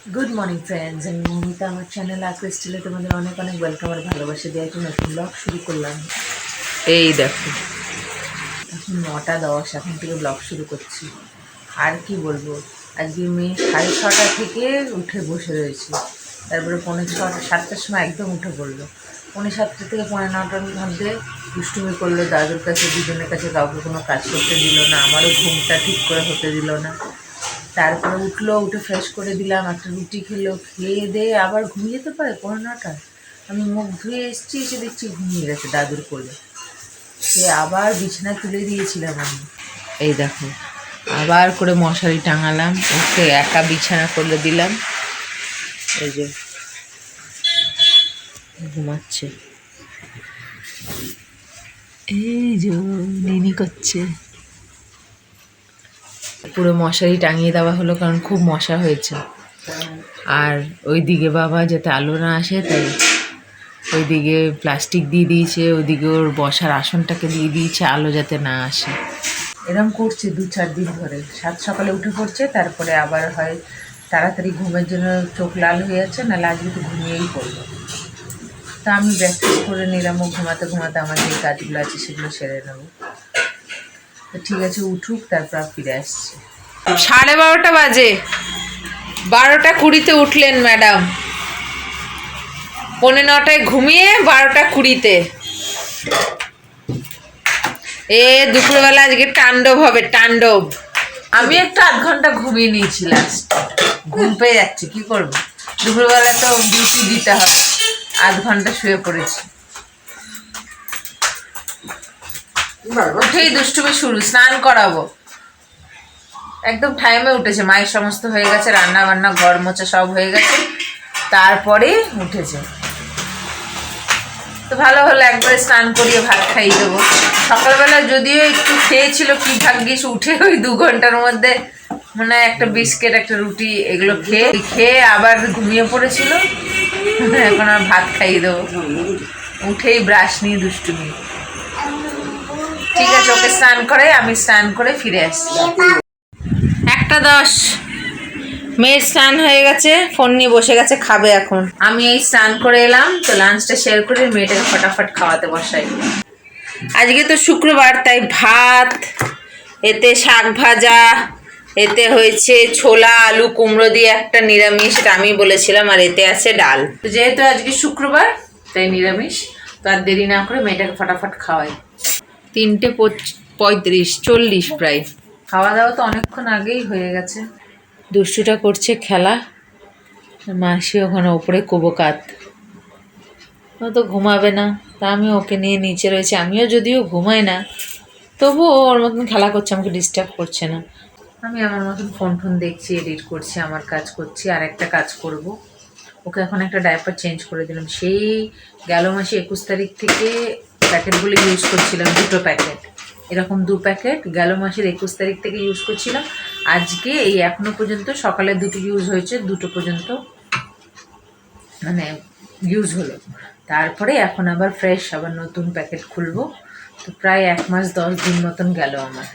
Good morning friends আমি মমিতা আমার channel আজকে স্টিলে তোমাদের অনেক অনেক ওয়েলকাম আর ভালোবাসা দিয়ে একটা নতুন ব্লগ শুরু করলাম। এই দেখো। এখন নটা দশ এখন থেকে ব্লগ শুরু করছি। আর কি বলব? আজকে মেয়ে সাড়ে ছটা থেকে উঠে বসে রয়েছে। তারপরে পৌনে ছটা সাতটার সময় একদম উঠে পড়ল। পৌনে সাতটা থেকে পৌনে নটার মধ্যে দুষ্টুমি করল দাদুর কাছে দুজনের কাছে কাউকে কোনো কাজ করতে দিল না আমারও ঘুমটা ঠিক করে হতে দিল না। তারপরে উঠল, উঠে ফ্রেশ করে দিলাম, একটা রুটি খেলো, খেয়ে দিয়ে আবার ঘুমিয়ে যেতে পারে পনেরো নটা আমি মুখ ধুয়ে এসেছি, এসে দেখছি ঘুমিয়ে গেছে দাদুর কোলে। সে আবার বিছানা তুলে দিয়েছিলাম আমি। এই দেখো, আবার করে মশারি টাঙালাম ওকে একা বিছানা করলে দিলাম। এই যে, ঘুমাচ্ছে। এই যে নিনি করছে। পুরো মশারি টাঙিয়ে দেওয়া হলো কারণ খুব মশা হয়েছে। আর ওই দিকে বাবা যাতে আলো না আসে, তাই ওইদিকে প্লাস্টিক দিয়ে দিয়েছে, ওইদিকে ওর বসার আসনটাকে দিয়ে দিয়েছে, আলো যাতে না আসে। এরম করছে দু চার দিন ধরে। সাত সকালে উঠে পড়ছে, তারপরে আবার হয় তাড়াতাড়ি ঘুমের জন্য চোখ লাল হয়ে যাচ্ছে নাহলে আজকে তো ঘুমিয়েই পড়ল তা আমি প্র্যাকটিস করে নিলাম, ও ঘুমাতে ঘুমাতে আমার যে কাজগুলো আছে সেগুলো সেরে নেব। তো ঠিক আছে, উঠুক, তারপর ফিরে আসছে। সাড়ে বারোটা বাজে। বারোটা কুড়িতে উঠলেন ম্যাডাম। পৌনে নটায় ঘুমিয়ে বারোটা কুড়িতে। এ দুপুরবেলা আজকে তাণ্ডব হবে তাণ্ডব। আমি একটা আধ ঘণ্টা ঘুমিয়ে নিয়েছি লাস্ট ঘুম পেয়ে যাচ্ছে কি করব? দুপুরবেলা তো ডিউটি দিতে হবে। আধ ঘণ্টা শুয়ে পড়েছি। উঠেই দুষ্টুমি শুরু স্নান করাবো। একদম টাইমে উঠেছে। মায়ের সমস্ত হয়ে গেছে রান্না বান্না ঘর মোচা সব হয়ে গেছে। তারপরে উঠেছে। তো ভালো হলো, একবারে স্নান করিয়ে ভাত খাইয়ে দেবো। সকালবেলা যদিও একটু খেয়েছিল, কি ভাগ্যিস উঠে ওই দু ঘণ্টার মধ্যে মানে একটা বিস্কিট, একটা রুটি, এগুলো খেয়ে খেয়ে আবার ঘুমিয়ে পড়েছিল। এখন আর ভাত খাইয়ে দেবো। উঠেই ব্রাশ নিয়ে দুষ্টুমি। ঠিক আছে, ওকে স্নান করে আমি স্নান করে ফিরে আসছি। একটা দশ। মেয়ের স্নান হয়ে গেছে, ফোন নিয়ে বসে গেছে, খাবে এখন। আমি এই স্নান করে এলাম, তো লাঞ্চটা শেয়ার করে মেয়েটাকে ফটাফট খাওয়াতে বসাই। আজকে তো শুক্রবার, তাই ভাত, এতে শাক ভাজা, এতে হয়েছে ছোলা, আলু, কুমড়ো দিয়ে একটা নিরামিষ, এটা আমি বলেছিলাম, আর এতে আছে ডাল। তো যেহেতু আজকে শুক্রবার, তাই নিরামিষ, তো আর দেরি না করে মেয়েটাকে ফটাফট খাওয়াই। তিনটে পঁয়ত্রিশ, চল্লিশ প্রায়। খাওয়া দাওয়া তো অনেকক্ষণ আগেই হয়ে গেছে। দুষ্টুটা করছে খেলা। মাসি ওখানে ওপরে কোবকাত ও তো ঘুমাবে না তা আমি ওকে নিয়ে নিচে রয়েছে। আমিও যদিও ঘুমাই না তবু ওর মতন খেলা করছে আমাকে ডিস্টার্ব করছে না। আমি আমার মতন ফোন ফোন দেখছি এডিট করছি আমার কাজ করছি আর একটা কাজ করব। ওকে এখন একটা ডাইপার চেঞ্জ করে দিলাম। সেই গেল মাসে একুশ তারিখ থেকে প্যাকেটগুলো ইউজ করছিলাম দুটো প্যাকেট এরকম দু প্যাকেট। গেল মাসের একুশ তারিখ থেকে ইউজ করছিলাম। আজকে এই এখনও পর্যন্ত সকালে দুটো ইউজ হয়েছে, দুটো পর্যন্ত মানে ইউজ হলো। তারপরে এখন আবার ফ্রেশ আবার নতুন প্যাকেট খুলবো। তো প্রায় এক মাস, দশ দিন মতন গেল আমার।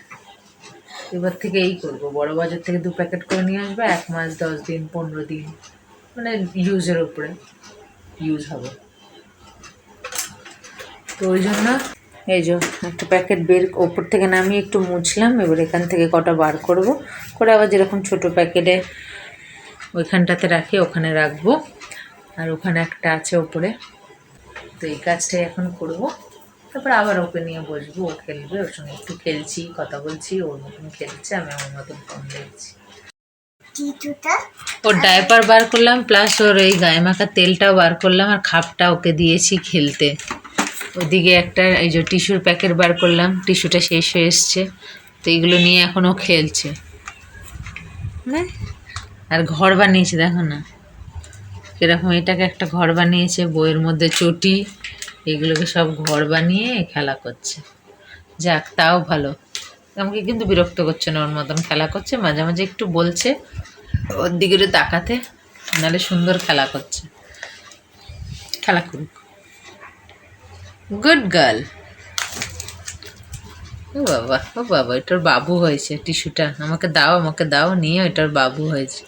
এবার থেকে এই করব। বড় বাজার থেকে দু প্যাকেট করে নিয়ে আসব, এক মাস, দশ দিন, পনেরো দিন। মানে ইউজের উপরে ইউজ হবে। তো ওই জন্য এই যে একটা প্যাকেট বের ওপর থেকে নামিয়ে একটু মুছলাম এবার এখান থেকে কটা বার করব। করে আবার যেরকম ছোট প্যাকেটে ওইখানটাতে রাখি ওখানে রাখব। আর ওখানে একটা আছে ওপরে। তো এই কাজটাই এখন করব। তারপর আবার ওকে নিয়ে বসবো ও খেলবে ওর সঙ্গে একটু খেলছি কথা বলছি ওর মতন খেলছে আমি আমার মতন ফোন দেখছি। ওর ডায়পার বার করলাম প্লাস ওর এই গায়ে মাখা তেলটাও বার করলাম আর খাপটা ওকে দিয়েছি খেলতে। ওদিকে একটা এই যে টিস্যুর প্যাকেট বার করলাম টিস্যুটা শেষ হয়ে এসছে। তো এইগুলো নিয়ে এখনও খেলছে। না? আর ঘর বানিয়েছে দেখো না। কীরকম এটাকে একটা ঘর বানিয়েছে বইয়ের মধ্যে চটি এগুলোকে সব ঘর বানিয়ে খেলা করছে। যাক তাও ভালো। আমাকে কিন্তু বিরক্ত করছে না ওর মতন খেলা করছে। মাঝে মাঝে একটু বলছে ওর দিকে তাকাতে নাহলে সুন্দর খেলা করছে। খেলা করুক। গুড গার্ল ও বাবা ও বাবা এটার বাবু হয়েছে টিস্যুটা। আমাকে দাও আমাকে দাও নিয়ে এটার বাবু হয়েছে।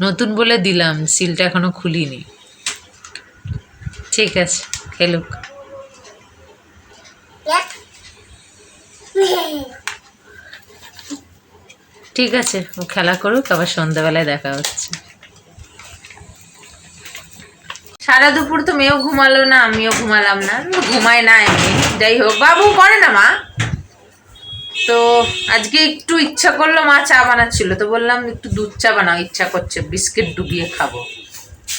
নতুন বলে দিলাম সিলটা এখনও খুলিনি। ঠিক আছে খেলুক। ঠিক আছে ও খেলা করুক আবার সন্ধ্যাবেলায় দেখা হচ্ছে। সারা দুপুর তো মেয়েও ঘুমালো না, আমিও ঘুমালাম না ঘুমায় না এমনি। যাই হোক, বাবু করে না মা? তো আজকে একটু ইচ্ছা করল মা চা বানাচ্ছিল, তো বললাম একটু দুধ চা বানাও, ইচ্ছা করছে, বিস্কিট ডুবিয়ে খাব।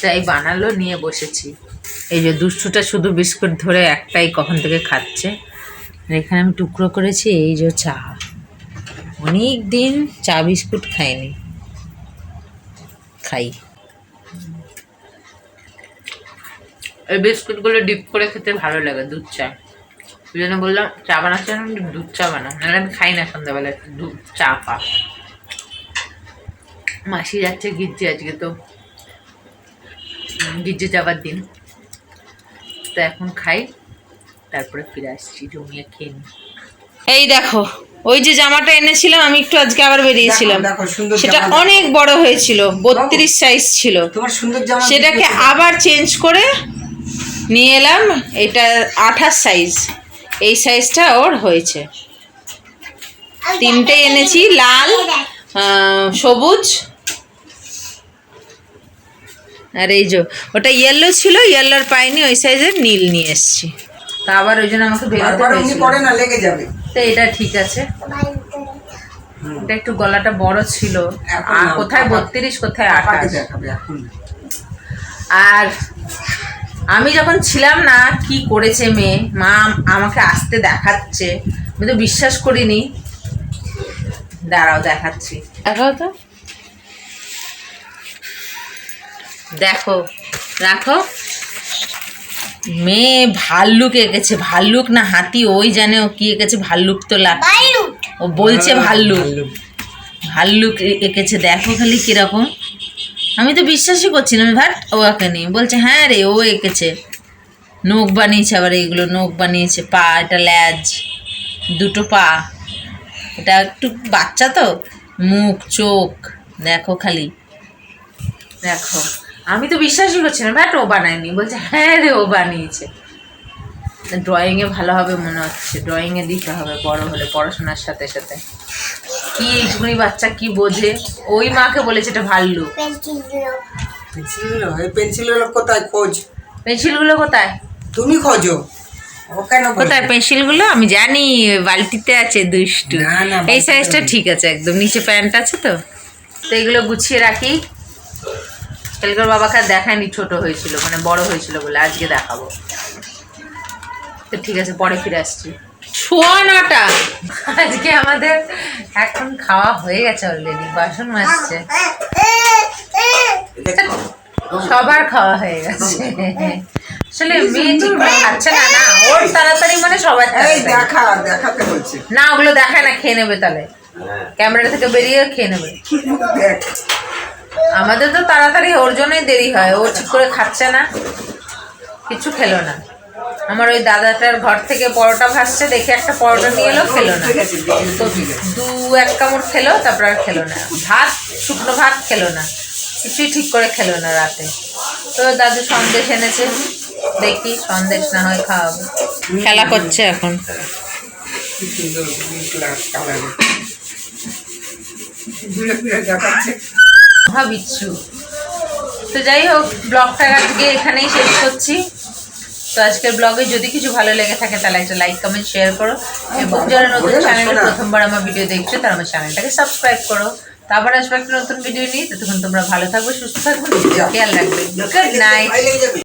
তাই বানালো, নিয়ে বসেছি। এই যে দুষ্টুটা শুধু বিস্কুট ধরে একটাই কখন থেকে খাচ্ছে। এখানে আমি টুকরো করেছি, এই যে চা। অনেক দিন চা বিস্কুট খাইনি। খাই। এই বিস্কুটগুলো ডিপ করে খেতে ভালো লাগে দুধ চা। ওই জন্য বললাম চা বানাচ্ছি দুধ চা বানাও। নাহলে আমি খাই না সন্ধ্যাবেলা দুধ চা পা। মাসি যাচ্ছে গির্জে আজকে তো। গির্জে যাবার দিন। তো এখন খাই তারপরে ফিরে আসছি জমিয়ে খেয়ে নিই। এই দেখো ওই যে জামাটা এনেছিলাম আমি একটু আজকে আবার বেরিয়েছিলাম। সেটা অনেক বড় হয়েছিল বত্রিশ সাইজ ছিল। তোমার সুন্দর জামা সেটাকে আবার চেঞ্জ করে নিয়ে এলাম এটা আঠাশ সাইজ এই সাইজটা ওর হয়েছে। তিনটে এনেছি লাল সবুজ। আর এই যে ওটা ইয়েলো ছিল ইয়েলোর পাইনি ওই সাইজের নীল নিয়ে এসেছি। তা আবার ওই জন্য আমাকে বেরোতে হয়েছিল। না লেগে যাবে। তো এটা ঠিক আছে। এটা একটু গলাটা বড় ছিল। আর কোথায় বত্রিশ কোথায় আঠাশ। আর আমি যখন ছিলাম না কি করেছে মেয়ে? মা আমাকে আসতে দেখাচ্ছে। আমি তো বিশ্বাস করিনি। দাঁড়াও দেখাচ্ছি। দেখাও তো। দেখো রাখো। মেয়ে ভাল্লুক এঁকেছে। ভাল্লুক না হাতি ওই জানে ও কি এঁকেছে। ভাল্লুক তো লাগছে ও বলছে ভাল্লুক। ভাল্লুক। এঁকেছে। দেখো খালি কীরকম। আমি তো বিশ্বাসই করছি না ভাট ও এঁকেনি বলছে হ্যাঁ রে, ও এঁকেছে। নখ বানিয়েছে আবার এইগুলো, নখ বানিয়েছে, পা, এটা ল্যাজ, দুটো পা। এটা একটু বাচ্চা তো, মুখ, চোখ, দেখো খালি। দেখো। আমি তো বিশ্বাসই করছি না ব্যাট ও বানায়নি। বলছে হ্যাঁ রে, ও বানিয়েছে। ড্রয়িংয়ে ভালো হবে মনে হচ্ছে। ড্রয়িংয়ে দিতে হবে, বড় হলে পড়াশোনার সাথে সাথে। কি এইটুকুনি বাচ্চা কি বোঝে? ওই মাকে বলেছে এটা ভাল্লুক। পেন্সিল এই পেন্সিলগুলো কোথায়? খোঁজ। পেন্সিলগুলো কোথায়? তুমি খোঁজো। ও কেন বলবে? কোথায় পেন্সিলগুলো? আমি জানি বালতিতে আছে দুষ্টু। এই সাইজটা ঠিক আছে একদম নিচে প্যান্ট আছে তো। তো এগুলো গুছিয়ে রাখি। কালকের বাবাকে আর দেখায়নি ছোট হয়েছিল মানে বড় হয়েছিল বলে। আজকে দেখাবো। তো ঠিক আছে পরে ফিরে আসছি। নটা আজকে আমাদের এখন খাওয়া হয়ে গেছে অলরেডি বাসন মাজছে। দেখো, সবার খাওয়া হয়ে গেছে। আসলে মেয়ে ঠিক করে খাচ্ছে না না ওর তাড়াতাড়ি মানে সবার দেখা দেখাতে বলছে। না ওগুলো দেখায় না খেয়ে নেবে তাহলে। ক্যামেরা থেকে বেরিয়ে খেয়ে নেবে। আমাদের তো তাড়াতাড়ি ওর জন্যই দেরি হয় ও ঠিক করে খাচ্ছে না। কিছু খেলো না। আমার ওই দাদাটার ঘর থেকে পরোটা ভাসছে দেখে একটা পরোটা নিয়ে এলো, খেলো না। তো দু এক কামড় খেলো, তারপর আর খেলো না। ভাত, শুকনো ভাত খেলো না। কিছুই ঠিক করে খেলো না রাতে। তো দাদু সন্দেশ এনেছে। দেখি, সন্দেশ না হয় খাওয়াবো। খেলা করছে এখন। ভাবিচ্ছু তো যাই হোক, ব্লগটা আজকে এখানেই শেষ করছি। তো আজকের ব্লগে যদি কিছু ভালো লেগে থাকে তাহলে একটা লাইক কমেন্ট শেয়ার করো। এবং যারা নতুন চ্যানেল প্রথমবার আমার ভিডিও দেখছ তারা আমার চ্যানেলটাকে সাবস্ক্রাইব করো। তো আবার আসবে একটা নতুন ভিডিও নিয়ে। তখন তোমরা ভালো থাকবে সুস্থ থাকবে খেয়াল রাখবে। Good night